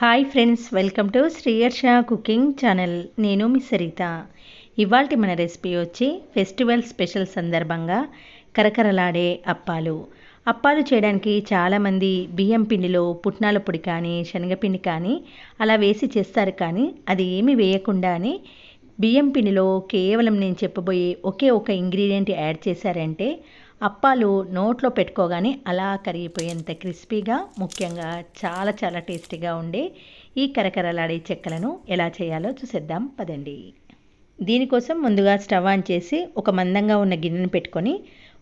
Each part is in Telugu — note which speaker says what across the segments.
Speaker 1: Hi friends welcome to Sriyarsha cooking channel నేను మీ సరిత. ఇవాళ మన రెసిపీ వచ్చి ఫెస్టివల్ స్పెషల్ సందర్భంగా కరకరలాడే అప్పాలు. అప్పాలు చేయడానికి చాలామంది బియ్యం పిండిలో పుట్నాల పొడి కానీ శనగపిండి కానీ అలా వేసి చేస్తారు కానీ అది ఏమి వేయకుండానే బియ్యం పిండిలో కేవలం నేను చెప్పబోయే ఒకే ఒక ఇంగ్రీడియంట్ యాడ్ చేశారంటే అప్పాలు నోట్లో పెట్టుకోగానే అలా కరిగిపోయేంత క్రిస్పీగా ముఖ్యంగా చాలా చాలా టేస్టీగా ఉండే ఈ కరకరలాడే చెక్కలను ఎలా చేయాలో చూసేద్దాం పదండి. దీనికోసం ముందుగా స్టవ్ ఆన్ చేసి ఒక మందంగా ఉన్న గిన్నెను పెట్టుకొని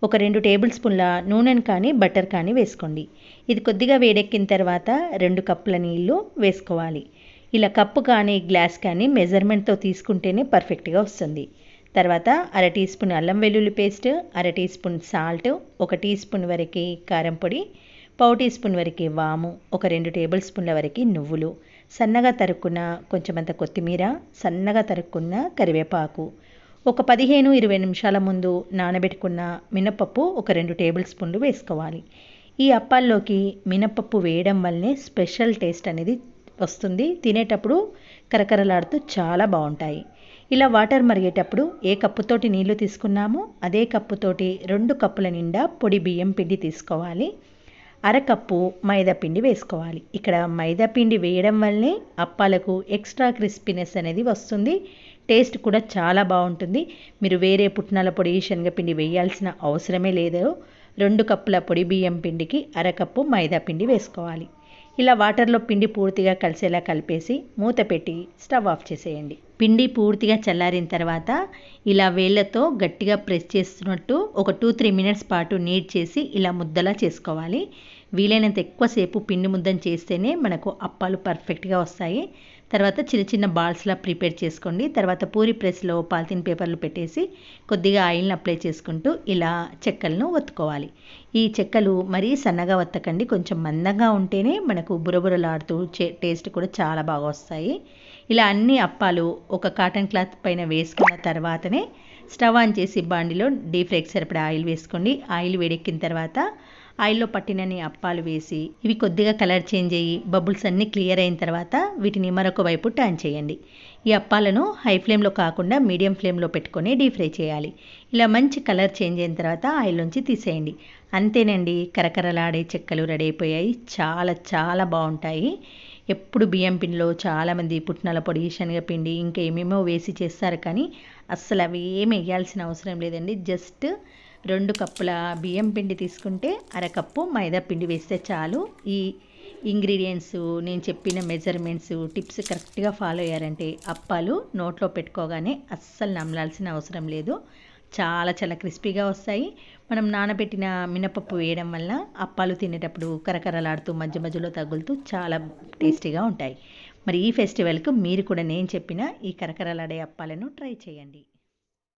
Speaker 1: ఒక రెండు టేబుల్ స్పూన్ల నూనెను కానీ బటర్ కానీ వేసుకోండి. ఇది కొద్దిగా వేడెక్కిన తర్వాత రెండు కప్పుల నీళ్ళు వేసుకోవాలి. ఇలా కప్పు కానీ గ్లాస్ కానీ మెజర్మెంట్తో తీసుకుంటేనే పర్ఫెక్ట్గా వస్తుంది. తర్వాత అర టీ స్పూన్ అల్లం వెల్లుల్లి పేస్ట్ అర టీ స్పూన్ సాల్ట్ ఒక టీ స్పూన్ వరకు కారం పొడి పావు టీ స్పూన్ వరకు వాము ఒక రెండు టేబుల్ స్పూన్ల వరకు నువ్వులు. సన్నగా తరుక్కున్న కొంచెమంత కొత్తిమీర సన్నగా తరుక్కున్న కరివేపాకు. ఒక పదిహేను ఇరవై నిమిషాల ముందు నానబెట్టుకున్న మినపప్పు ఒక రెండు టేబుల్ స్పూన్లు వేసుకోవాలి. ఈ అప్పాల్లోకి మినపప్పు వేయడం వల్లనే స్పెషల్ టేస్ట్ అనేది వస్తుంది. తినేటప్పుడు కరకరలాడుతూ చాలా బాగుంటాయి. ఇలా వాటర్ మరిగేటప్పుడు ఏ కప్పుతోటి నీళ్ళు తీసుకున్నామో అదే కప్పుతోటి రెండు కప్పుల నిండా పొడి బియ్యం పిండి తీసుకోవాలి. అరకప్పు మైదా పిండి వేసుకోవాలి. ఇక్కడ మైదా పిండి వేయడం వల్లనే అప్పాలకు ఎక్స్ట్రా క్రిస్పీనెస్ అనేది వస్తుంది. టేస్ట్ కూడా చాలా బాగుంటుంది. మీరు వేరే పుట్నాల పొడి శనగపిండి వేయాల్సిన అవసరమే లేదు. రెండు కప్పుల పొడి బియ్యం పిండికి అరకప్పు మైదా పిండి వేసుకోవాలి. ఇలా వాటర్లో పిండి పూర్తిగా కలిసేలా కలిపేసి మూత పెట్టి స్టవ్ ఆఫ్ చేసేయండి. పిండి పూర్తిగా చల్లారిన తర్వాత ఇలా వేళ్ళతో గట్టిగా ప్రెస్ చేస్తున్నట్టు ఒక టూ త్రీ మినిట్స్ పాటు నీట్ చేసి ఇలా ముద్దలా చేసుకోవాలి. వీలైనంత ఎక్కువసేపు పిండి ముద్దం చేస్తేనే మనకు అప్పాలు పర్ఫెక్ట్గా వస్తాయి. తర్వాత చిన్న చిన్న బాల్స్లా ప్రిపేర్ చేసుకోండి. తర్వాత పూరి ప్రెస్లో పాలిథిన్ పేపర్లు పెట్టేసి కొద్దిగా ఆయిల్ని అప్లై చేసుకుంటూ ఇలా చెక్కలను ఒత్తుకోవాలి. ఈ చెక్కలు మరీ సన్నగా వత్తకండి కొంచెం మందంగా ఉంటేనే మనకు బురబురలాడుతూ టేస్ట్ కూడా చాలా బాగా వస్తాయి. ఇలా అన్ని అప్పాలు ఒక కాటన్ క్లాత్ పైన వేసుకున్న తర్వాతనే స్టవ్ ఆన్ చేసి బాండిలో డీప్ ఫ్రైకి సరిపడా ఆయిల్ వేసుకోండి. ఆయిల్ వేడెక్కిన తర్వాత ఆయిల్లో పట్టినని అప్పాలు వేసి ఇవి కొద్దిగా కలర్ చేంజ్ అయ్యి బబుల్స్ అన్నీ క్లియర్ అయిన తర్వాత వీటిని మరొక వైపు టర్న్ చేయండి. ఈ అప్పాలను హై ఫ్లేమ్లో కాకుండా మీడియం ఫ్లేమ్లో పెట్టుకొని డీప్ ఫ్రై చేయాలి. ఇలా మంచి కలర్ చేంజ్ అయిన తర్వాత ఆయిల్ నుంచి తీసేయండి. అంతేనండి కరకరలాడే చెక్కలు రెడీ అయిపోయాయి. చాలా చాలా బాగుంటాయి. ఎప్పుడు బియ్యం పిండిలో చాలామంది పుట్నాల పొడి శనగపిండి ఇంకా ఏమేమో వేసి చేస్తారు కానీ అస్సలు అవి ఏమి వేయాల్సిన అవసరం లేదండి. జస్ట్ రెండు కప్పుల బియ్యం పిండి తీసుకుంటే అరకప్పు మైదా పిండి వేస్తే చాలు. ఈ ఇంగ్రీడియంట్స్ నేను చెప్పిన మెజర్మెంట్స్ టిప్స్ కరెక్ట్గా ఫాలో అయ్యారంటే అప్పాలు నోట్లో పెట్టుకోగానే అస్సలు నమలాల్సిన అవసరం లేదు. చాలా చాలా క్రిస్పీగా వస్తాయి. మనం నానబెట్టిన మినపప్పు వేయడం వల్ల అప్పాలు తినేటప్పుడు కరకరలాడుతూ మధ్య మధ్యలో తగులుతూ చాలా టేస్టీగా ఉంటాయి. మరి ఈ ఫెస్టివల్కు మీరు కూడా నేను చెప్పిన ఈ కరకరలాడే అప్పాలను ట్రై చేయండి.